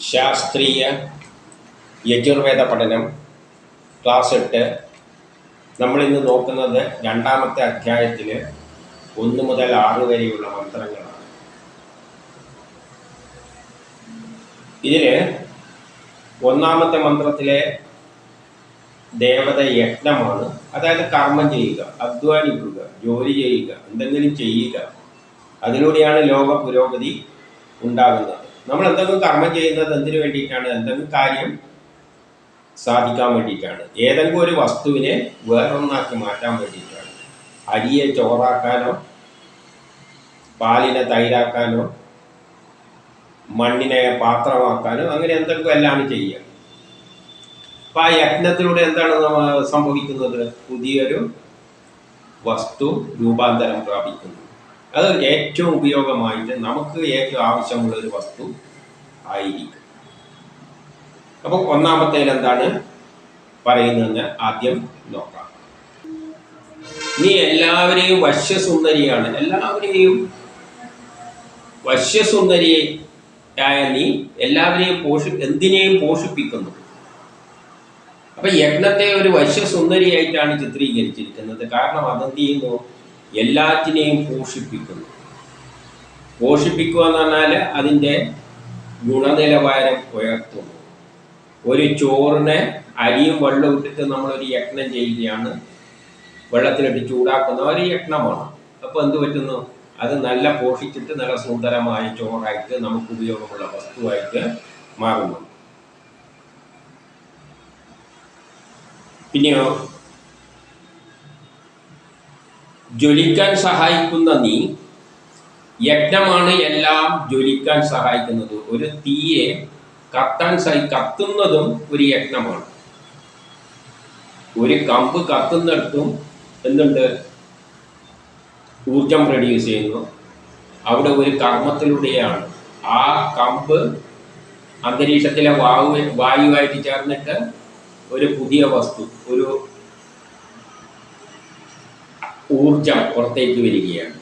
ശാസ്ത്രീയ യജുർവേദ പഠനം ക്ലാസ് എട്ട്. നമ്മളിന്ന് നോക്കുന്നത് രണ്ടാമത്തെ അധ്യായത്തിൽ ഒന്ന് മുതൽ ആറ് വരെയുള്ള മന്ത്രങ്ങളാണ്. ഇതിൽ ഒന്നാമത്തെ മന്ത്രത്തിലെ ദേവത യജ്ഞമാണ്. അതായത് കർമ്മം ചെയ്യുക അധ്വാനിക്കുക ജോലി ചെയ്യുക എന്തെങ്കിലും ചെയ്യുക. അതിലൂടെയാണ് ലോക പുരോഗതി ഉണ്ടാകുന്നത്. നമ്മൾ എന്തെങ്കിലും കർമ്മം ചെയ്യുന്നത് എന്തിനു വേണ്ടിയിട്ടാണ്? എന്തെങ്കിലും കാര്യം സാധിക്കാൻ വേണ്ടിയിട്ടാണ്. ഏതെങ്കിലും ഒരു വസ്തുവിനെ വേറൊന്നാക്കി മാറ്റാൻ വേണ്ടിയിട്ടാണ്. അരിയെ ചോറാക്കാനോ പാലിനെ തൈരാക്കാനോ മണ്ണിനെ പാത്രമാക്കാനോ അങ്ങനെ എന്തെങ്കിലും എല്ലാം ചെയ്യുക. അപ്പം ആ യജ്ഞത്തിലൂടെ എന്താണ് സംഭവിക്കുന്നത്? പുതിയൊരു വസ്തു രൂപാന്തരം പ്രാപിക്കുന്നു. അത് ഏറ്റവും ഉപയോഗമായിട്ട് നമുക്ക് ഏറ്റവും ആവശ്യമുള്ള ഒരു വസ്തു ആയിരിക്കും. അപ്പോൾ ഒന്നാമത്തേൽ എന്താണ് പറയുന്നതെന്ന് ആദ്യം നോക്കാം. നീ എല്ലാവരെയും വശ്യസുന്ദരിയാണ്. എല്ലാവരെയും വശ്യസുന്ദരിയായ നീ എല്ലാവരെയും പോഷി എന്തിനേയും പോഷിപ്പിക്കുന്നു. അപ്പൊ യജ്ഞത്തെ ഒരു വശ്യസുന്ദരിയായിട്ടാണ് ചിത്രീകരിച്ചിരിക്കുന്നത്. കാരണം അതെന്ത് ചെയ്യുന്നു? എല്ലാറ്റിനെയും പോഷിപ്പിക്കുന്നു. പോഷിപ്പിക്കുക എന്ന് പറഞ്ഞാൽ അതിന്റെ ഗുണനിലവാരം ഉയർത്തുന്നു. ഒരു ചോറിനെ അരിയും വെള്ളവും ഇട്ടിട്ട് നമ്മളൊരു യജ്ഞം ചെയ്യുകയാണ്. വെള്ളത്തിലിട്ട് ചൂടാക്കുന്ന ഒരു യജ്ഞമാണ്. അപ്പോൾ എന്ത് പറ്റുന്നു? അത് നല്ല പോഷിച്ചിട്ട് നല്ല സുന്ദരമായ ചോറായിട്ട് നമുക്ക് ഉപയോഗമുള്ള വസ്തുവായിട്ട് മാറുന്നു. പിന്നെയോ? ജ്വലിക്കാൻ സഹായിക്കുന്ന നീ യജ്ഞമാണ് എല്ലാം ജ്വലിക്കാൻ സഹായിക്കുന്നത്. ഒരു തീയെ കത്താൻ സഹി കത്തുന്നതും ഒരു യജ്ഞമാണ്. ഒരു കമ്പ് കത്തുന്നിടത്തും എന്തുണ്ട്? ഊർജം പ്രൊഡ്യൂസ് ചെയ്യുന്നു. അവിടെ ഒരു കർമ്മത്തിലൂടെയാണ്. ആ കമ്പ് അന്തരീക്ഷത്തിലെ വായു വായുവായിട്ട് ചേർന്നിട്ട് ഒരു പുതിയ വസ്തു ഒരു ഊർജം പുറത്തേക്ക് വരികയാണ്.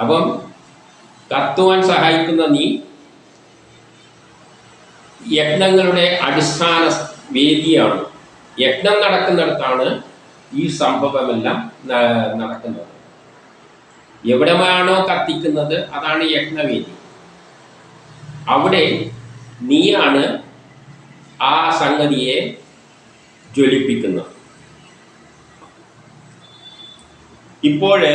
അപ്പം കത്തുവാൻ സഹായിക്കുന്ന നീ യജ്ഞങ്ങളുടെ അടിസ്ഥാന വേദിയാണ്. യജ്ഞം നടക്കുന്നിടത്താണ് ഈ സംഭവമെല്ലാം നടക്കുന്നത്. എവിടെയാണോ കത്തിക്കുന്നത് അതാണ് യജ്ഞവേദി. അവിടെ നീയാണ് ആ സംഗതിയെ ജ്വലിപ്പിക്കുന്നത്. ഇപ്പോഴ്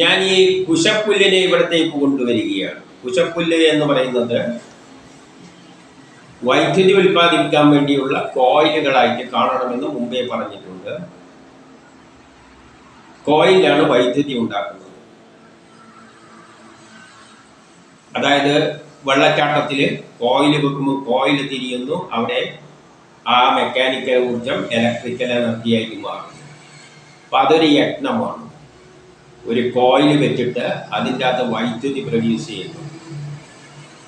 ഞാൻ ഈ കുശപ്പുല്ലിനെ ഇവിടത്തേക്ക് കൊണ്ടുവരികയാണ്. കുശപ്പുല്ല് എന്ന് പറയുന്നത് വൈദ്യുതി ഉൽപ്പാദിപ്പിക്കാൻ വേണ്ടിയുള്ള കോയിലുകളായിട്ട് കാണണമെന്ന് മുമ്പേ പറഞ്ഞിട്ടുണ്ട്. കോയിലാണ് വൈദ്യുതി ഉണ്ടാക്കുന്നത്. അതായത് വെള്ളച്ചാട്ടത്തിൽ കോയിൽ വെക്കുമ്പോൾ കോയിൽ തിരിയുന്നു അവിടെ ആ മെക്കാനിക്കൽ ഊർജം ഇലക്ട്രിക്കൽ എനർജിയായിട്ട് മാറും അപ്പം അതൊരു യജ്ഞമാണ്. ഒരു കോയിൽ വെച്ചിട്ട് അതിന്റെ അകത്ത് വൈദ്യുതി പ്രൊഡ്യൂസ് ചെയ്യുന്നു.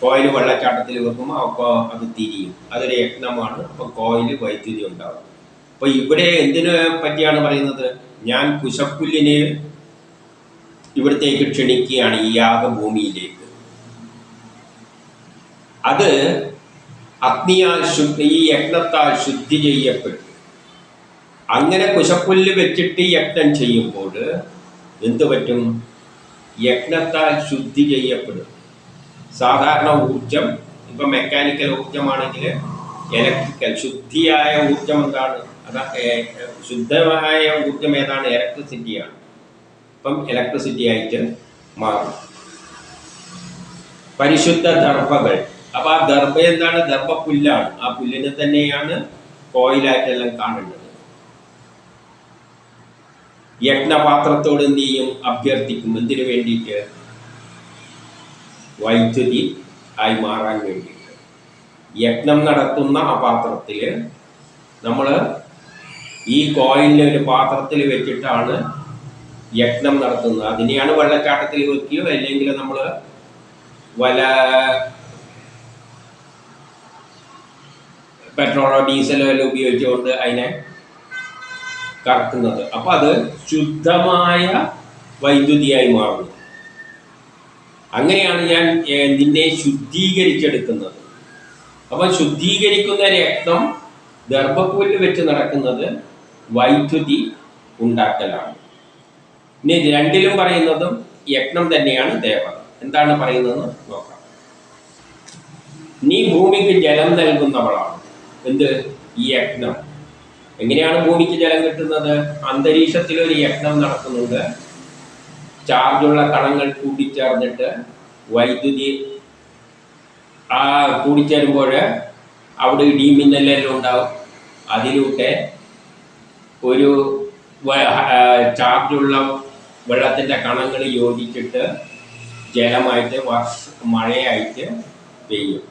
കോയിൽ വെള്ളച്ചാട്ടത്തിൽ വെക്കുമ്പോൾ അപ്പോൾ അത് തിരിയും. അതൊരു യജ്ഞമാണ്. അപ്പോൾ കോയിൽ വൈദ്യുതി ഉണ്ടാകും അപ്പോൾ ഇവിടെ എന്തിനെ പറ്റിയാണ് പറയുന്നത്? ഞാൻ കുശപ്പുല്ലിനെ ഇവിടത്തേക്ക് ക്ഷണിക്കുകയാണ് ഈ യാഗഭൂമിയിലേക്ക്. അത് അഗ്നിയാൽ ശുദ്ധി ഈ യജ്ഞത്താൽ ശുദ്ധി ചെയ്യപ്പെട്ടു. അങ്ങനെ കുശപ്പുല്ല് വെച്ചിട്ട് യജ്ഞം ചെയ്യുമ്പോൾ എന്തു പറ്റും? യജ്ഞത്താൽ ശുദ്ധി ചെയ്യപ്പെടും. സാധാരണ ഊർജം ഇപ്പം മെക്കാനിക്കൽ ഊർജമാണെങ്കിൽ ഇലക്ട്രിക്കൽ ശുദ്ധിയായ ഊർജം എന്താണ്? അതാ ശുദ്ധമായ ഊർജം ഏതാണ്? ഇലക്ട്രിസിറ്റിയാണ് ഇപ്പം ഇലക്ട്രിസിറ്റി ആയിട്ട് മാറും. പരിശുദ്ധ ദർഭകൾ. അപ്പൊ ആ ദർഭ എന്താണ്? ദർഭ പുല്ലാണ്. ആ പുല്ലിനെ തന്നെയാണ് കോയിലായിട്ടെല്ലാം കാണേണ്ടത് യജ്ഞപാത്രത്തോട് നീയും അഭ്യർത്ഥിക്കും. എന്തിനു വേണ്ടിയിട്ട്? വൈദ്യുതി ആയി മാറാൻ വേണ്ടിയിട്ട്. യജ്ഞം നടത്തുന്ന ആ പാത്രത്തിൽ നമ്മൾ ഈ കോയിലിനെ ഒരു പാത്രത്തിൽ വെച്ചിട്ടാണ് യജ്ഞം നടത്തുന്നത്. അതിനെയാണ് വെള്ളച്ചാട്ടത്തിൽ വെക്കുകയോ അല്ലെങ്കിൽ നമ്മൾ വല പെട്രോളോ ഡീസലോ എല്ലാം ഉപയോഗിച്ചുകൊണ്ട് അതിനെ കറക്കുന്നത്. അപ്പോൾ അത് ശുദ്ധമായ വൈദ്യുതിയായി മാറുന്നു. അങ്ങനെയാണ് ഞാൻ നിന്നെ ശുദ്ധീകരിച്ചെടുക്കുന്നത്. അപ്പം ശുദ്ധീകരിക്കുന്ന രക്തം ഗർഭക്കൂലിൽ വെച്ച് നടക്കുന്നത് വൈദ്യുതി ഉണ്ടാക്കലാണ്. ഇനി രണ്ടിലും പറയുന്നതും യജ്ഞം തന്നെയാണ് ദേവത. എന്താണ് പറയുന്നതെന്ന് നോക്കാം. നീ ഭൂമിക്ക് ജലം നൽകുന്നവളാണ്. എന്ത്? യജ്ഞം എങ്ങനെയാണ് ഭൂമിക്ക് ജലം കിട്ടുന്നത്? അന്തരീക്ഷത്തിൽ ഒരു യജ്ഞം നടക്കുന്നുണ്ട് ചാർജുള്ള കണങ്ങൾ കൂട്ടിച്ചേർന്നിട്ട് വൈദ്യുതി ആ കൂടിച്ചേരുമ്പോൾ അവിടെ ഇടിമിന്നലെല്ലാം ഉണ്ടാവും. അതിലൂടെ ഒരു ചാർജുള്ള വെള്ളത്തിന്റെ കണങ്ങൾ യോജിച്ചിട്ട് ജലമായിട്ട് വർഷ മഴയായിട്ട് പെയ്യും.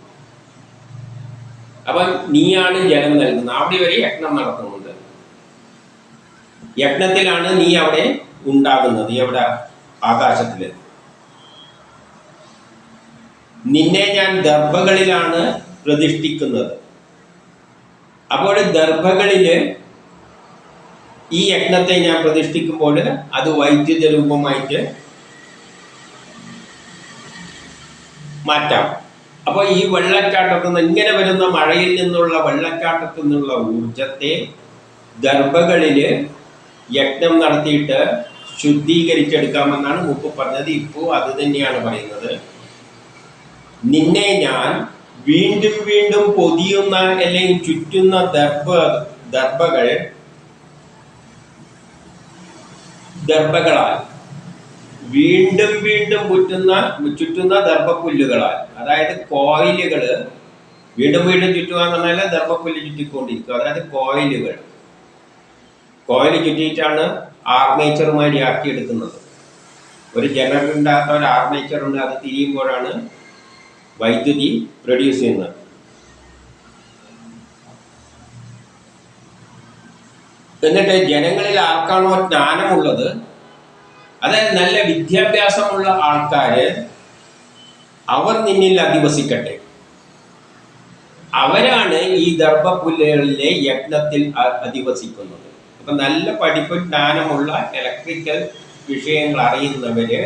അപ്പം നീയാണ് ജലം നൽകുന്നത്. അവിടെ ഒരു യജ്ഞം നടക്കുന്നുണ്ട്. യജ്ഞത്തിലാണ് നീ അവിടെ ഉണ്ടാകുന്നത്. അവിടെ ആകാശത്തിൽ നിന്നെ ഞാൻ ദർഭകളിലാണ് പ്രതിഷ്ഠിക്കുന്നത്. അപ്പോൾ ദർഭകളിൽ ഈ യജ്ഞത്തെ ഞാൻ പ്രതിഷ്ഠിക്കുമ്പോൾ അത് വൈദ്യുത രൂപമായിട്ട് മാറ്റാം. അപ്പോൾ ഈ വെള്ളച്ചാട്ടത്തിൽ നിന്ന് ഇങ്ങനെ വരുന്ന മഴയിൽ നിന്നുള്ള വെള്ളച്ചാട്ടത്തിൽ നിന്നുള്ള ഊർജത്തെ ഗർഭകളിൽ യജ്ഞം നടത്തിയിട്ട് ശുദ്ധീകരിച്ചെടുക്കാമെന്നാണ് മുമ്പ് പറഞ്ഞത്. ഇപ്പോൾ അത് തന്നെയാണ് പറയുന്നത്. നിന്നെ ഞാൻ വീണ്ടും വീണ്ടും പൊതിയുന്ന അല്ലെങ്കിൽ ചുറ്റുന്ന ദർഭ ദർഭകൾ ദർഭകളാൽ വീണ്ടും വീണ്ടും ചുറ്റുന്ന ചുറ്റുന്ന ദർഭപ്പുല്ലുകളാൽ അതായത് കോയിലുകൾ വീണ്ടും വീണ്ടും ചുറ്റുക എന്ന് പറഞ്ഞാൽ ദർഭപ്പുല്ല് ചുറ്റിക്കൊണ്ടിരിക്കുക അതായത് കോയിലുകൾ. കോയിൽ ചുറ്റിയിട്ടാണ് ആർമേച്ചറുമായി ആക്കിയെടുക്കുന്നത്. ഒരു ജനറേറ്റർ അകത്ത് ഒരു ആർമേച്ചർ ഉണ്ട് അത് തിരിയുമ്പോഴാണ് വൈദ്യുതി പ്രൊഡ്യൂസ് ചെയ്യുന്നത്. എന്നിട്ട് ജനങ്ങളിൽ ആർക്കാണോ ജ്ഞാനമുള്ളത് അതായത് നല്ല വിദ്യാഭ്യാസമുള്ള ആൾക്കാര് അവർ നിന്നിൽ അധിവസിക്കട്ടെ. അവരാണ് ഈ ദർഭപുല്ലുകളിലെ യജ്ഞത്തിൽ അധിവസിക്കുന്നത്. അപ്പൊ നല്ല പഠിപ്പ് ജ്ഞാനമുള്ള ഇലക്ട്രിക്കൽ വിഷയങ്ങൾ അറിയുന്നവര്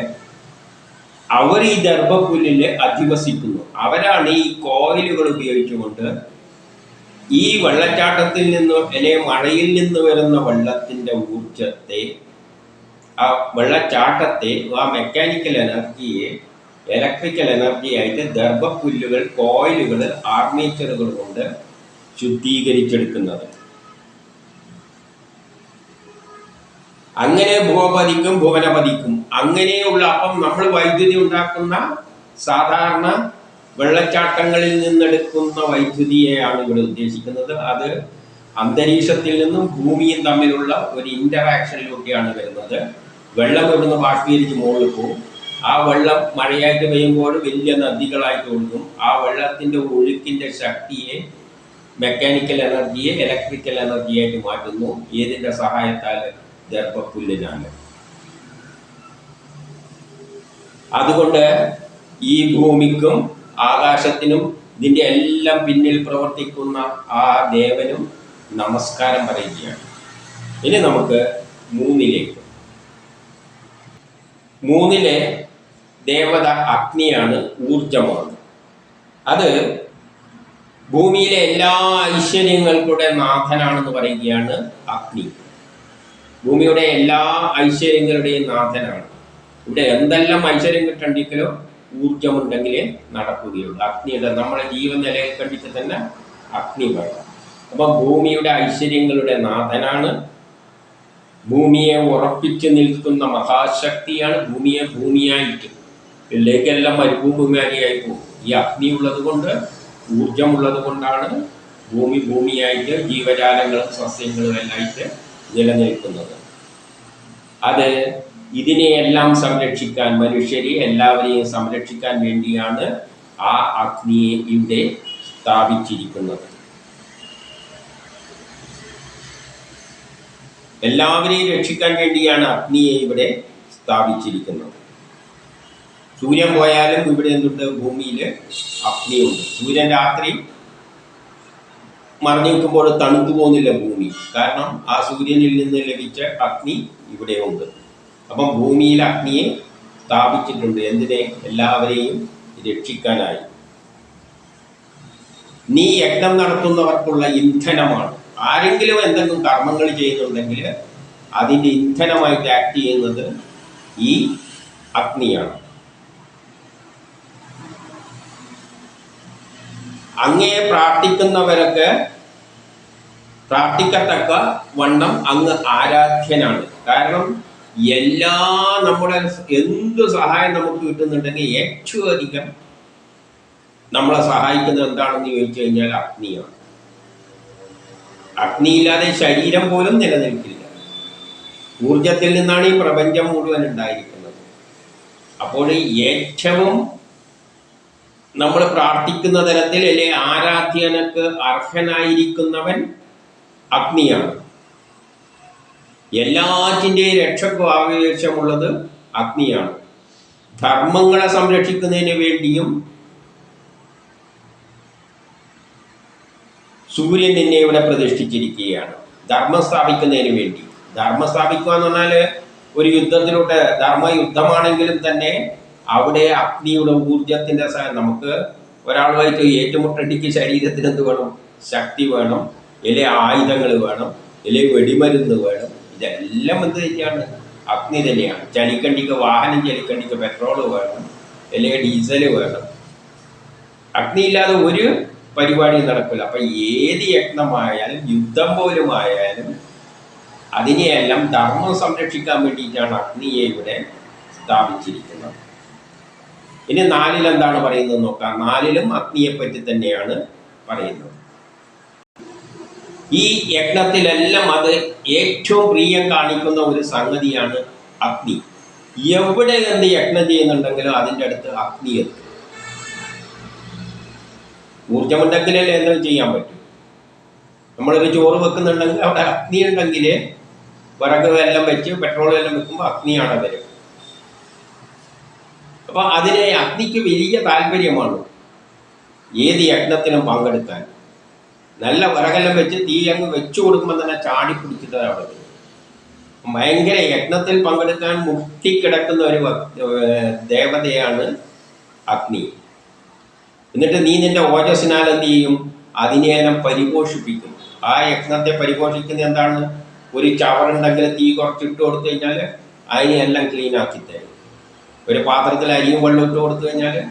അവർ ഈ ദർഭപുല്ലിൽ അധിവസിക്കുന്നു. അവരാണ് ഈ കോയിലുകൾ ഉപയോഗിച്ചുകൊണ്ട് ഈ വെള്ളച്ചാട്ടത്തിൽ നിന്നോ അല്ലെങ്കിൽ മഴയിൽ നിന്ന് വരുന്ന വെള്ളത്തിന്റെ ഊർജത്തെ ആ വെള്ളച്ചാട്ടത്തെ ആ മെക്കാനിക്കൽ എനർജിയെ ഇലക്ട്രിക്കൽ എനർജി ആയിട്ട് ദർഭപ്പുല്ലുകൾ കോയിലുകൾ ആർമേച്ചറുകൾ കൊണ്ട് ശുദ്ധീകരിച്ചെടുക്കുന്നത്. അങ്ങനെ ഭൂപതിക്കും ഭുവനപതിക്കും അങ്ങനെയുള്ള അപ്പം നമ്മൾ വൈദ്യുതി ഉണ്ടാക്കുന്ന സാധാരണ വെള്ളച്ചാട്ടങ്ങളിൽ നിന്നെടുക്കുന്ന വൈദ്യുതിയെയാണ് ഇവിടെ ഉദ്ദേശിക്കുന്നത്. അത് അന്തരീക്ഷത്തിൽ നിന്നും ഭൂമിയും തമ്മിലുള്ള ഒരു ഇന്ററാക്ഷനിലൂടെയാണ് വരുന്നത്. വെള്ളം ഇവിടുന്ന് ബാഷ്പീകരിച്ച് മുകളിൽ പോകും. ആ വെള്ളം മഴയായിട്ട് പെയ്യുമ്പോൾ വലിയ നദികളായി തോന്നും. ആ വെള്ളത്തിന്റെ ഒഴുക്കിന്റെ ശക്തിയെ മെക്കാനിക്കൽ എനർജിയെ ഇലക്ട്രിക്കൽ എനർജിയായിട്ട് മാറ്റുന്നു. ഏതിന്റെ സഹായത്താൽ? ദർഭപ്പുല്ലിനാണ് അതുകൊണ്ട് ഈ ഭൂമിക്കും ആകാശത്തിനും ഇതിന്റെ എല്ലാം പിന്നിൽ പ്രവർത്തിക്കുന്ന ആ ദേവനും നമസ്കാരം പറയുകയാണ്. ഇനി നമുക്ക് മൂന്നിലേക്ക്. മൂന്നിലെ ദേവത അഗ്നിയാണ് ഊർജമാണ് അത് ഭൂമിയിലെ എല്ലാ ഐശ്വര്യങ്ങൾക്കൂടെ നാഥനാണെന്ന് പറയുകയാണ് അഗ്നി. ഭൂമിയുടെ എല്ലാ ഐശ്വര്യങ്ങളുടെയും നാഥനാണ്. ഇവിടെ എന്തെല്ലാം ഐശ്വര്യം കിട്ടണ്ടെങ്കിലോ ഊർജമുണ്ടെങ്കിലേ നടക്കുകയുള്ളൂ. അഗ്നിയുടെ നമ്മുടെ ജീവൻ നിലനിൽക്കണ്ടിട്ട് തന്നെ അഗ്നി വേണം അപ്പം ഭൂമിയുടെ ഐശ്വര്യങ്ങളുടെ നാഥനാണ്. ഭൂമിയെ ഉറപ്പിച്ചു നിൽക്കുന്ന മഹാശക്തിയാണ് ഭൂമിയെ ഭൂമിയായിട്ട്. ഇതിലേക്കെല്ലാം മരുഭൂമിമാരിയായി പോകും. ഈ അഗ്നി ഉള്ളത് കൊണ്ട് ഊർജമുള്ളത് കൊണ്ടാണ് ഭൂമി ഭൂമിയായിട്ട് ജീവജാലങ്ങളും സസ്യങ്ങളും എല്ലായിട്ട് നിലനിൽക്കുന്നത്. അത് ഇതിനെയെല്ലാം സംരക്ഷിക്കാൻ മനുഷ്യരെ എല്ലാവരെയും സംരക്ഷിക്കാൻ വേണ്ടിയാണ് ആ അഗ്നിയെ ഇവിടെ സ്ഥാപിച്ചിരിക്കുന്നത്. എല്ലാവരെയും രക്ഷിക്കാൻ വേണ്ടിയാണ് അഗ്നിയെ ഇവിടെ സ്ഥാപിച്ചിരിക്കുന്നത്. സൂര്യൻ പോയാലും ഇവിടെ എന്തുണ്ട്? ഭൂമിയിൽ അഗ്നിയുണ്ട്. സൂര്യൻ രാത്രി മറഞ്ഞു നിൽക്കുമ്പോൾ തണുത്തു പോകുന്നില്ല ഭൂമി. കാരണം ആ സൂര്യനിൽ നിന്ന് ലഭിച്ച അഗ്നി ഇവിടെ ഉണ്ട്. അപ്പം ഭൂമിയിൽ അഗ്നിയെ സ്ഥാപിച്ചിട്ടുണ്ട്. എന്തിനെ? എല്ലാവരെയും രക്ഷിക്കാനായി. നീ യജ്ഞം നടത്തുന്നവർക്കുള്ള ഇന്ധനമാണ്. ആരെങ്കിലും എന്തെങ്കിലും കർമ്മങ്ങൾ ചെയ്യുന്നുണ്ടെങ്കിൽ അതിന്റെ ഇന്ധനമായിട്ട് ആക്ട് ചെയ്യുന്നത് ഈ അഗ്നിയാണ്. അങ്ങയെ പ്രാർത്ഥിക്കുന്നവരൊക്കെ പ്രാർത്ഥിക്കത്തക്ക വണ്ണം അങ്ങ് ആരാധ്യനാണ്. കാരണം എല്ലാ നമ്മുടെ എന്ത് സഹായം നമുക്ക് കിട്ടുന്നുണ്ടെങ്കിൽ ഏറ്റവും അധികം നമ്മളെ സഹായിക്കുന്നത് എന്താണെന്ന് ചോദിച്ചു കഴിഞ്ഞാൽ അഗ്നിയാണ്. അഗ്നിയില്ലാതെ ശരീരം പോലും നിലനിൽക്കില്ല. ഊർജത്തിൽ നിന്നാണ് ഈ പ്രപഞ്ചം മുഴുവൻ ഉണ്ടായിരിക്കുന്നത്. അപ്പോൾ ഏറ്റവും നമ്മൾ പ്രാർത്ഥിക്കുന്ന തരത്തിൽ അല്ലെ ആരാധ്യനക്ക് അർഹനായിരിക്കുന്നവൻ അഗ്നിയാണ്. എല്ലാറ്റിന്റെയും രക്ഷക്കും ആവേശമുള്ളത് അഗ്നിയാണ്. ധർമ്മങ്ങളെ സംരക്ഷിക്കുന്നതിന് വേണ്ടിയും സൂര്യൻ നിന്നെ ഇവിടെ പ്രതിഷ്ഠിച്ചിരിക്കുകയാണ്. ധർമ്മം സ്ഥാപിക്കുന്നതിന് വേണ്ടി. ധർമ്മം സ്ഥാപിക്കുക എന്ന് പറഞ്ഞാൽ ഒരു യുദ്ധത്തിലൂടെ ധർമ്മയുദ്ധമാണെങ്കിലും തന്നെ അവിടെ അഗ്നിയുടെ സഹായം നമുക്ക് ഒരാളുമായിട്ട് ഏറ്റുമുട്ടടിക്ക് ശരീരത്തിന് എന്ത് വേണം? ശക്തി വേണം. ഇല്ലെ ആയുധങ്ങൾ വേണം. ഇല്ലെ വെടിമരുന്ന് വേണം. ഇതെല്ലാം എന്ത് തന്നെയാണ്? അഗ്നി തന്നെയാണ്. ചലിക്കണ്ടിക്ക് വാഹനം ചലിക്കണ്ടിക്ക് പെട്രോൾ വേണം. അല്ലെങ്കിൽ ഡീസൽ വേണം. അഗ്നി ഇല്ലാതെ ഒരു പരിപാടിയും നടക്കില്ല. അപ്പൊ ഏത് യജ്ഞമായാലും യുദ്ധം പോലും ആയാലും അതിനെയെല്ലാം ധർമ്മം സംരക്ഷിക്കാൻ വേണ്ടിയിട്ടാണ് അഗ്നിയെ ഇവിടെ സ്ഥാപിച്ചിരിക്കുന്നത്. ഇനി നാലിൽ എന്താണ് പറയുന്നത് നോക്കാം. നാലിലും അഗ്നിയെ പറ്റി തന്നെയാണ് പറയുന്നത്. ഈ യജ്ഞത്തിലെല്ലാം അത് ഏറ്റവും പ്രിയം കാണിക്കുന്ന ഒരു സംഗതിയാണ് അഗ്നി. എവിടെ എന്ത് യജ്ഞം ചെയ്യുന്നുണ്ടെങ്കിലും അതിന്റെ അടുത്ത് അഗ്നി എത്തും. ഊർജമുണ്ടെങ്കിലല്ലേ എന്തെങ്കിലും ചെയ്യാൻ പറ്റും. നമ്മളൊരു ചോറ് വെക്കുന്നുണ്ടെങ്കിൽ അവിടെ അഗ്നി ഉണ്ടെങ്കിൽ വിറക് എല്ലാം വെച്ച് പെട്രോൾ എല്ലാം വെക്കുമ്പോൾ അഗ്നിയാണ് വരും അപ്പോൾ അതിനെ അഗ്നിക്ക് വലിയ താല്പര്യമാണ്. ഏത് യജ്ഞത്തിനും പങ്കെടുക്കാൻ. നല്ല വിറകെല്ലാം വെച്ച് തീ അങ്ങ് വെച്ചു കൊടുക്കുമ്പോൾ തന്നെ ചാടി പിടിച്ചിട്ടാണ് അവിടെ. ഭയങ്കര യജ്ഞത്തിൽ പങ്കെടുക്കാൻ മുട്ടിക്കിടക്കുന്ന ഒരു ദേവതയാണ് അഗ്നി. എന്നിട്ട് നീ നിന്റെ ഓജസ്സിനാൽ എന്ത് ചെയ്യും? അതിനെയെല്ലാം പരിപോഷിപ്പിക്കും. ആ യജ്ഞത്തെ പരിപോഷിക്കുന്ന എന്താണ് ഒരു ചവറുണ്ടെങ്കിൽ തീ കുറച്ചിട്ട് കൊടുത്തു കഴിഞ്ഞാൽ ക്ലീൻ ആക്കി തരും. ഒരു പാത്രത്തിൽ അരിയും വെള്ളം ഇട്ട് കൊടുത്തു കഴിഞ്ഞാൽ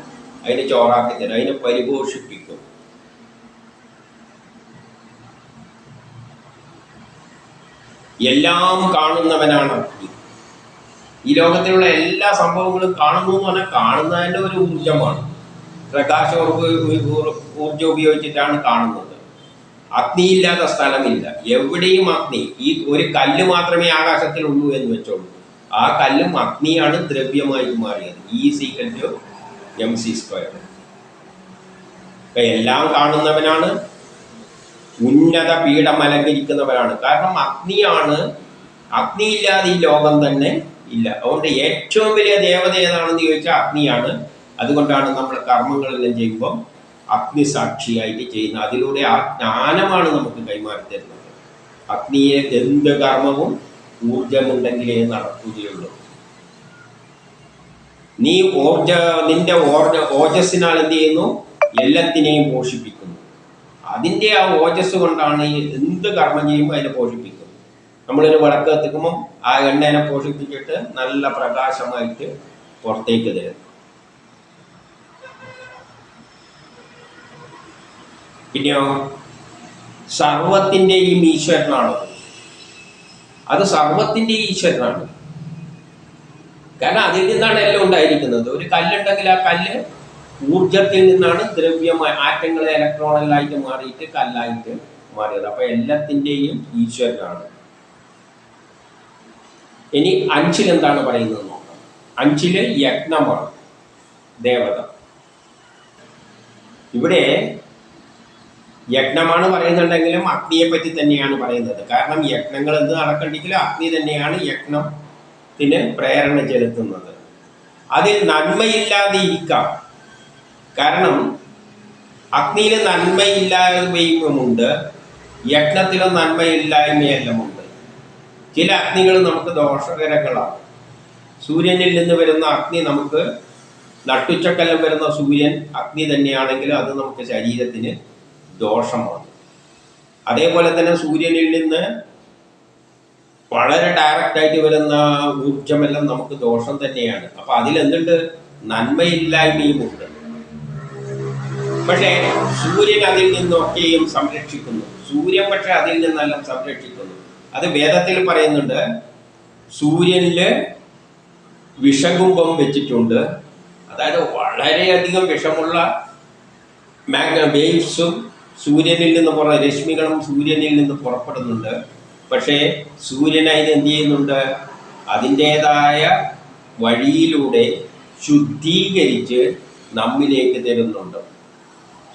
അതിന് ചോറാക്കി തരും. അതിനെ പരിപോഷിപ്പിക്കും. എല്ലാം കാണുന്നവനാണ് ഈ ലോകത്തിലുള്ള എല്ലാ സംഭവങ്ങളും കാണുന്നു എന്ന് പറഞ്ഞാൽ കാണുന്നതിന്റെ ഒരു ഊർജമാണ് പ്രകാശ ഊർജം ഉപയോഗിച്ചിട്ടാണ് കാണുന്നത്. അഗ്നിയില്ലാത്ത സ്ഥലമില്ല. എവിടെയും അഗ്നി. ഈ ഒരു കല്ല് മാത്രമേ ആകാശത്തിലുള്ളൂ എന്ന് വെച്ചോളൂ. ആ കല്ലും അഗ്നിയാണ് ദ്രവ്യമായി മാറിയത്. E equal to M C square എല്ലാം കാണുന്നവനാണ്. ഉന്നത പീഠം അലങ്കരിക്കുന്നവരാണ് കാരണം അഗ്നിയാണ് അഗ്നിയില്ലാതെ ഈ ലോകം തന്നെ ഇല്ല. അതുകൊണ്ട് ഏറ്റവും വലിയ ദേവത ഏതാണെന്ന് ചോദിച്ചാൽ അഗ്നിയാണ്. അതുകൊണ്ടാണ് നമ്മൾ കർമ്മങ്ങളെല്ലാം ചെയ്യുമ്പോൾ അഗ്നിസാക്ഷിയായിട്ട് ചെയ്യുന്നത് അതിലൂടെ ആ ജ്ഞാനമാണ് നമുക്ക് കൈമാറി തരുന്നത്. അഗ്നിയെ എന്ത് കർമ്മവും ഊർജമുണ്ടെങ്കിലേ നടക്കുകയുള്ളൂ. നീ ഓർജ നിന്റെ ഓർജ ഓജസ്സിനാൽ എന്ത് ചെയ്യുന്നു? എല്ലാത്തിനെയും പോഷിപ്പിക്കുന്നു. അതിന്റെ ആ ഓജസ് കൊണ്ടാണ് എന്ത് കർമ്മം ചെയ്യുമ്പോൾ അതിനെ പോഷിപ്പിക്കുന്നത്. നമ്മളൊരു വിളക്ക് കത്തിക്കുമ്പോൾ ആ എണ്ണേനെ പോഷിപ്പിച്ചിട്ട് നല്ല പ്രകാശമായിട്ട് പുറത്തേക്ക് തരും. പിന്നെയോ? സർവത്തിന്റെയും ഈശ്വരനാണ് അത് സർവത്തിന്റെ ഈശ്വരനാണ്. കാരണം അതിൽ നിന്നാണ് എല്ലാം ഉണ്ടായിരിക്കുന്നത്. ഒരു കല്ലുണ്ടെങ്കിൽ ആ കല്ല് ഊർജത്തിൽ നിന്നാണ് ദ്രവ്യമായി ആറ്റങ്ങൾ ഇലക്ട്രോണലായിട്ട് മാറിയിട്ട് കല്ലായിട്ട് മാറിയത്. അപ്പൊ എല്ലാത്തിന്റെയും ഈശ്വരനാണ്. ഇനി അഞ്ചിൽ എന്താണ് പറയുന്നത് നോക്കാം. അഞ്ചിൽ യജ്ഞമാണ്. ദേവത. ഇവിടെ യജ്ഞമാണ് പറയുന്നുണ്ടെങ്കിലും അഗ്നിയെ പറ്റി തന്നെയാണ് പറയുന്നത്. കാരണം യജ്ഞങ്ങൾ എന്ത് നടക്കണ്ടെങ്കിലും അഗ്നി തന്നെയാണ് യജ്ഞത്തിന് പ്രേരണ ചെലുത്തുന്നത്. അതിൽ നന്മയില്ലാതെ ഇരിക്കാം കാരണം അഗ്നിയിൽ നന്മയില്ലായ്മയുമുണ്ട് യജ്ഞത്തിലും നന്മയില്ലായ്മയെല്ലാം ഉണ്ട് ചില അഗ്നികൾ നമുക്ക് ദോഷകരങ്ങളാണ്. സൂര്യനിൽ നിന്ന് വരുന്ന അഗ്നി നമുക്ക് നട്ടുച്ചക്കലം വരുന്ന സൂര്യൻ അഗ്നി തന്നെയാണെങ്കിലും അത് നമുക്ക് ശരീരത്തിന് ദോഷമാണ്. അതേപോലെ തന്നെ സൂര്യനിൽ നിന്ന് വളരെ ഡയറക്റ്റ് ആയിട്ട് വരുന്ന ഊർജമെല്ലാം നമുക്ക് ദോഷം തന്നെയാണ്. അപ്പൊ അതിലെന്തുണ്ട്? നന്മയില്ലായ്മയും ഉണ്ട്. പക്ഷേ സൂര്യൻ അതിൽ നിന്നൊക്കെയും സംരക്ഷിക്കുന്നു. സൂര്യൻ പക്ഷെ അതിൽ നിന്നെല്ലാം സംരക്ഷിക്കുന്നു. അത് വേദത്തിൽ പറയുന്നുണ്ട് സൂര്യനിൽ വിഷകുംഭം വെച്ചിട്ടുണ്ട്. അതായത് വളരെയധികം വിഷമുള്ള മാഗ്ന വേവ്സും സൂര്യനിൽ നിന്ന് പുറ രശ്മികളും സൂര്യനിൽ നിന്ന് പുറപ്പെടുന്നുണ്ട്. പക്ഷേ സൂര്യൻ അതിന് എന്ത് ചെയ്യുന്നുണ്ട്? അതിന്റേതായ വഴിയിലൂടെ ശുദ്ധീകരിച്ച് നമ്മിലേക്ക് തരുന്നുണ്ട്.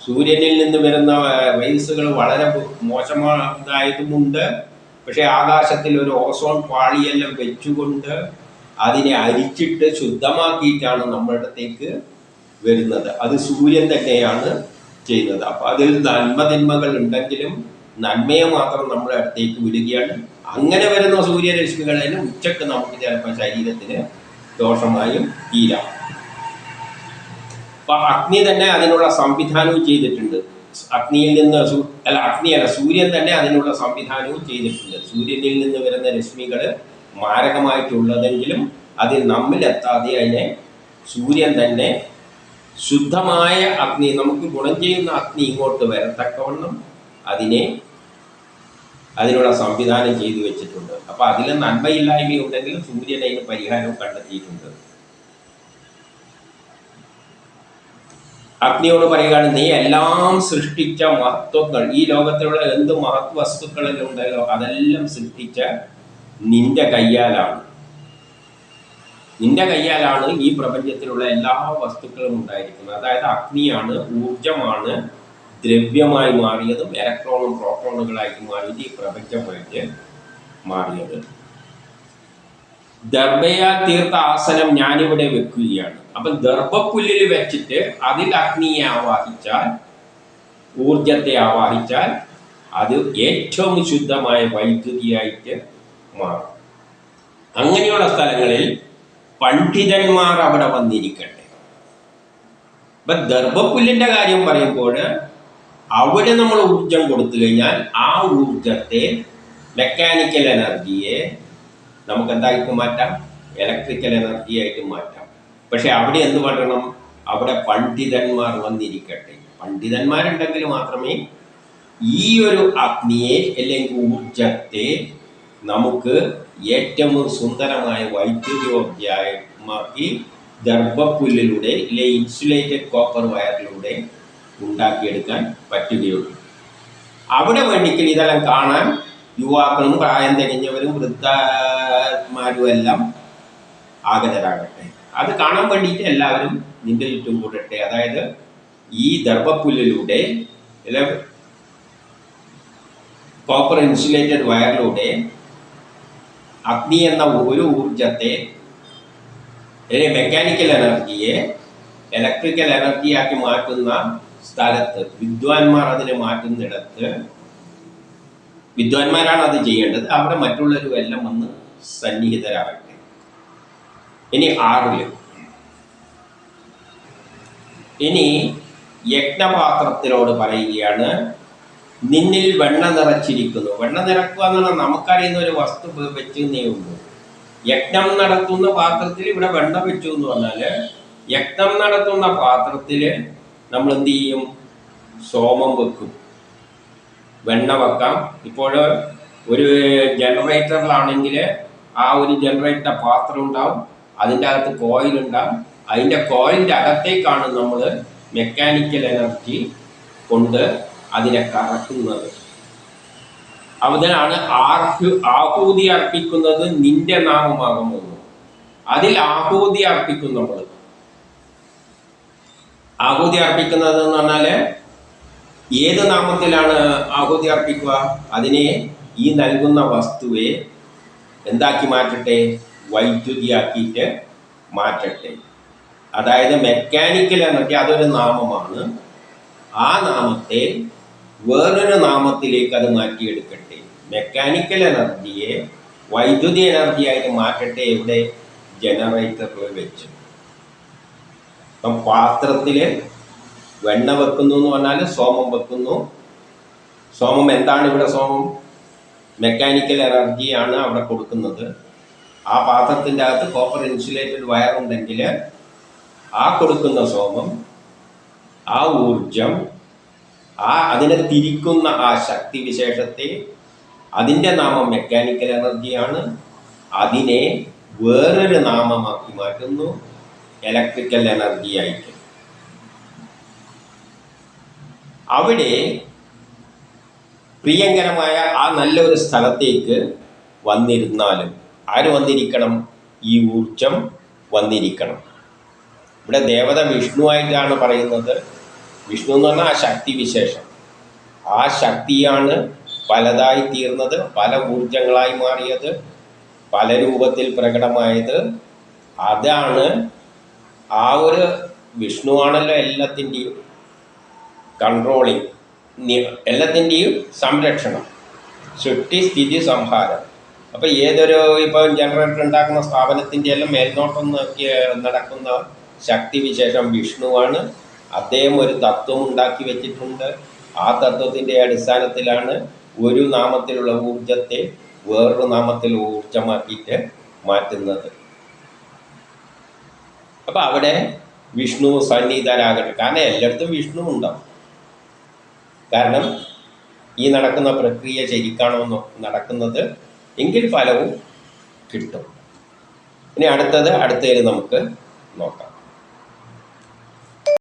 സൂര്യനിൽ നിന്ന് വരുന്ന വൈസുകൾ വളരെ മോശമായതുമുണ്ട്. പക്ഷേ ആകാശത്തിൽ ഒരു ഓസോൺ പാളിയെല്ലാം വെച്ചുകൊണ്ട് അതിനെ അരിച്ചിട്ട് ശുദ്ധമാക്കിയിട്ടാണ് നമ്മളുടെ വരുന്നത്. അത് സൂര്യൻ തന്നെയാണ് ചെയ്യുന്നത് അപ്പൊ അതിൽ നന്മതിന്മകൾ ഉണ്ടെങ്കിലും നന്മയെ മാത്രം നമ്മുടെ അടുത്തേക്ക് വിടുകയാണ്. അങ്ങനെ വരുന്ന സൂര്യരശ്മികളെല്ലാം ഉച്ചയ്ക്ക് നമുക്ക് ചിലപ്പോൾ ശരീരത്തിന് ദോഷമായും തീരാം. അപ്പൊ അഗ്നി തന്നെ അതിനുള്ള സംവിധാനവും ചെയ്തിട്ടുണ്ട്. അഗ്നിയിൽ നിന്ന് അല്ല അഗ്നിയല്ല സൂര്യൻ തന്നെ അതിനുള്ള സംവിധാനവും ചെയ്തിട്ടുണ്ട്. സൂര്യനിൽ നിന്ന് വരുന്ന രശ്മികൾ മാരകമായിട്ടുള്ളതെങ്കിലും അതിൽ നമ്മിലെത്താതെ അതിനെ സൂര്യൻ തന്നെ ശുദ്ധമായ അഗ്നി നമുക്ക് ഗുണം ചെയ്യുന്ന അഗ്നി ഇങ്ങോട്ട് വരത്തക്കവണ്ണം അതിനെ അതിനുള്ള സംവിധാനം ചെയ്തു വെച്ചിട്ടുണ്ട്. അപ്പൊ അതിൽ നന്മയില്ലായ്മയുണ്ടെങ്കിലും സൂര്യൻ അതിന് പരിഹാരവും കണ്ടെത്തിയിട്ടുണ്ട്. അഗ്നിയോട് പറയുകയാണ് നീ എല്ലാം സൃഷ്ടിച്ച മഹത്വങ്ങൾ ഈ ലോകത്തിലുള്ള എന്ത് മഹത്വ വസ്തുക്കളെല്ലാം ഉണ്ടല്ലോ അതെല്ലാം സൃഷ്ടിച്ച നിന്റെ കയ്യാലാണ്. നിന്റെ കയ്യാലാണ് ഈ പ്രപഞ്ചത്തിലുള്ള എല്ലാ വസ്തുക്കളും ഉണ്ടായിരിക്കുന്നത്. അതായത് അഗ്നിയാണ് ഊർജമാണ് ദ്രവ്യമായി മാറിയതും ഇലക്ട്രോണും പ്രോട്ടോണുകളായി മാറിയത് ഈ പ്രപഞ്ചമായിട്ട് മാറിയത്. ദർഭയാൽ തീർത്ത ആസനം ഞാനിവിടെ വെക്കുകയാണ്. അപ്പം ദർഭപ്പുല്ലിൽ വെച്ചിട്ട് അതിൽ അഗ്നിയെ ആവാഹിച്ചാൽ ഊർജത്തെ ആവാഹിച്ചാൽ അത് ഏറ്റവും ശുദ്ധമായ വൈദ്യുതിയായിട്ട് മാറും. അങ്ങനെയുള്ള സ്ഥലങ്ങളിൽ പണ്ഡിതന്മാർ അവിടെ വന്നിരിക്കട്ടെ. ഇപ്പൊ ദർഭപ്പുല്ലിന്റെ കാര്യം പറയുമ്പോൾ അവിടെ നമ്മൾ ഊർജം കൊടുത്തു കഴിഞ്ഞാൽ ആ ഊർജത്തെ മെക്കാനിക്കൽ എനർജിയെ നമുക്ക് എന്തായിട്ട് മാറ്റാം? ഇലക്ട്രിക്കൽ എനർജിയായിട്ട് മാറ്റാം. പക്ഷെ അവിടെ എന്ത് പറയണം അവിടെ പണ്ഡിതന്മാർ വന്നിരിക്കട്ടെ. പണ്ഡിതന്മാരുണ്ടെങ്കിൽ മാത്രമേ ഈ ഒരു അഗ്നിയെ അല്ലെങ്കിൽ ഊർജത്തെ നമുക്ക് ഏറ്റവും സുന്ദരമായ വൈദ്യുതോർജമാക്കി ഗർഭപ്പുല്ലിലൂടെ ഇല്ലെ ഇൻസുലേറ്റഡ് കോപ്പർ വയറിലൂടെ ഉണ്ടാക്കിയെടുക്കാൻ പറ്റുകയുള്ളൂ. അവിടെ വേണ്ടിക്കൽ ഇതെല്ലാം കാണാൻ യുവാക്കളും പ്രായം തികഞ്ഞവരും വൃദ്ധമാരും എല്ലാം ആഗതരാകട്ടെ. അത് കാണാൻ വേണ്ടിയിട്ട് എല്ലാവരും നിന്റെ ചുറ്റും കൂടട്ടെ. അതായത് ഈ ദർഭപ്പുല്ലിലൂടെ കോപ്പർ ഇൻസുലേറ്റഡ് വയറിലൂടെ അഗ്നി എന്ന ഒരു ഊർജത്തെ മെക്കാനിക്കൽ എനർജിയെ ഇലക്ട്രിക്കൽ എനർജിയാക്കി മാറ്റുന്ന സ്ഥലത്ത് വിദ്വാൻമാർ അതിനെ മാറ്റുന്നിടത്ത് വിദ്വാൻമാരാണ് അത് ചെയ്യേണ്ടത്. അവിടെ മറ്റുള്ളവരും എല്ലാം വന്ന് സന്നിഹിതരാകട്ടെ. ഇനി ആറിൽ. ഇനി യജ്ഞപാത്രത്തിനോട് പറയുകയാണ് നിന്നിൽ വെണ്ണ നിറച്ചിരിക്കുന്നു. വെണ്ണ നിറക്കുക എന്നുള്ള നമുക്കറിയുന്ന ഒരു വസ്തു വെ- വെച്ചെന്നേ ഉള്ളൂ. യജ്ഞം നടത്തുന്ന പാത്രത്തിൽ ഇവിടെ വെണ്ണ വെച്ചു എന്ന് പറഞ്ഞാൽ യജ്ഞം നടത്തുന്ന പാത്രത്തിൽ നമ്മൾ എന്ത് ചെയ്യും? സോമം വെക്കും. വെണ്ണ വെക്കാം. ഇപ്പോൾ ഒരു ജനറേറ്ററിലാണെങ്കിൽ ആ ഒരു ജനറേറ്റർ പാത്രം ഉണ്ടാവും. അതിന്റെ അകത്ത് കോയിൽ ഉണ്ടാവും. അതിന്റെ കോയിലിന്റെ അകത്തേക്കാണ് നമ്മൾ മെക്കാനിക്കൽ എനർജി കൊണ്ട് അതിനെ കറക്കുന്നത്. അവനാണ് ആർഹു ആഹൂതി അർപ്പിക്കുന്നത് നിന്റെ നാമമാകുമെന്ന്. അതിൽ ആഹൂതി അർപ്പിക്കുന്നവൾ. ആഹൂതി അർപ്പിക്കുന്നത് എന്ന് പറഞ്ഞാൽ ഏത് നാമത്തിലാണ് ആഹൂതി അർപ്പിക്കുക? അതിനെ ഈ നൽകുന്ന വസ്തുവെ എന്താക്കി മാറ്റട്ടെ? വൈദ്യുതിയാക്കിയിട്ട് മാറ്റട്ടെ. അതായത് മെക്കാനിക്കൽ എനർജി അതൊരു നാമമാണ്. ആ നാമത്തെ വേറൊരു നാമത്തിലേക്ക് അത് മാറ്റിയെടുക്കട്ടെ. മെക്കാനിക്കൽ എനർജിയെ വൈദ്യുതി എനർജിയായിട്ട് മാറ്റട്ടെ എവിടെ? ജനറേറ്ററിൽ വെച്ചു. അപ്പം പാത്രത്തിൽ വെണ്ണ വെക്കുന്നു എന്ന് പറഞ്ഞാൽ സോമം വെക്കുന്നു. സോമം എന്താണ് ഇവിടെ സോമം? മെക്കാനിക്കൽ എനർജിയാണ് അവിടെ കൊടുക്കുന്നത്. ആ പാത്രത്തിന്റെ അകത്ത് കോപ്പർ ഇൻസുലേറ്റഡ് വയറുണ്ടെങ്കിൽ ആ കൊടുക്കുന്ന സോമം ആ ഊർജം ആ അതിനെ തിരിക്കുന്ന ആ ശക്തി വിശേഷത്തെ അതിന്റെ നാമം മെക്കാനിക്കൽ എനർജിയാണ് അതിനെ വേറൊരു നാമമാക്കി മാറ്റുന്നു. ഇലക്ട്രിക്കൽ എനർജി ആയിട്ട്. അവിടെ പ്രിയങ്കരമായ ആ നല്ലൊരു സ്ഥലത്തേക്ക് വന്നിരുന്നാലും ആര് വന്നിരിക്കണം? ഈ ഊർജം വന്നിരിക്കണം. ഇവിടെ ദേവത വിഷ്ണുവായിട്ടാണ് പറയുന്നത്. വിഷ്ണു എന്ന് പറഞ്ഞാൽ ആ ശക്തി വിശേഷം. ആ ശക്തിയാണ് പലതായി തീർന്നത് പല ഊർജങ്ങളായി മാറിയത് പല രൂപത്തിൽ പ്രകടമായത്. അതാണ് ആ ഒരു വിഷ്ണുവാണല്ലോ എല്ലാത്തിന്റെയും കൺട്രോളിങ് എല്ലാത്തിന്റെയും സംരക്ഷണം സൃഷ്ടി സ്ഥിതി സംഹാരം. അപ്പോൾ ഏതൊരു ഇപ്പോൾ ജനറേറ്റർ ഉണ്ടാക്കുന്ന സ്ഥാപനത്തിന്റെ എല്ലാം മേൽനോട്ടം നടക്കുന്ന ശക്തി വിശേഷം വിഷ്ണുവാണ്. അദ്ദേഹം ഒരു തത്വം ഉണ്ടാക്കി വെച്ചിട്ടുണ്ട്. ആ തത്വത്തിന്റെ അടിസ്ഥാനത്തിലാണ് ഒരു നാമത്തിലുള്ള ഊർജത്തെ വേറൊരു നാമത്തിൽ ഊർജമാക്കിയിട്ട് മാറ്റുന്നത്. അപ്പം അവിടെ വിഷ്ണു സന്നിധരാകട്ടെ കാരണം എല്ലായിടത്തും വിഷ്ണു ഉണ്ടാവും കാരണം ഈ നടക്കുന്ന പ്രക്രിയ ശരിക്കാണോ നടക്കുന്നത് എങ്കിൽ ഫലവും കിട്ടും. ഇനി അടുത്തത് അടുത്തതിൽ നമുക്ക് നോക്കാം.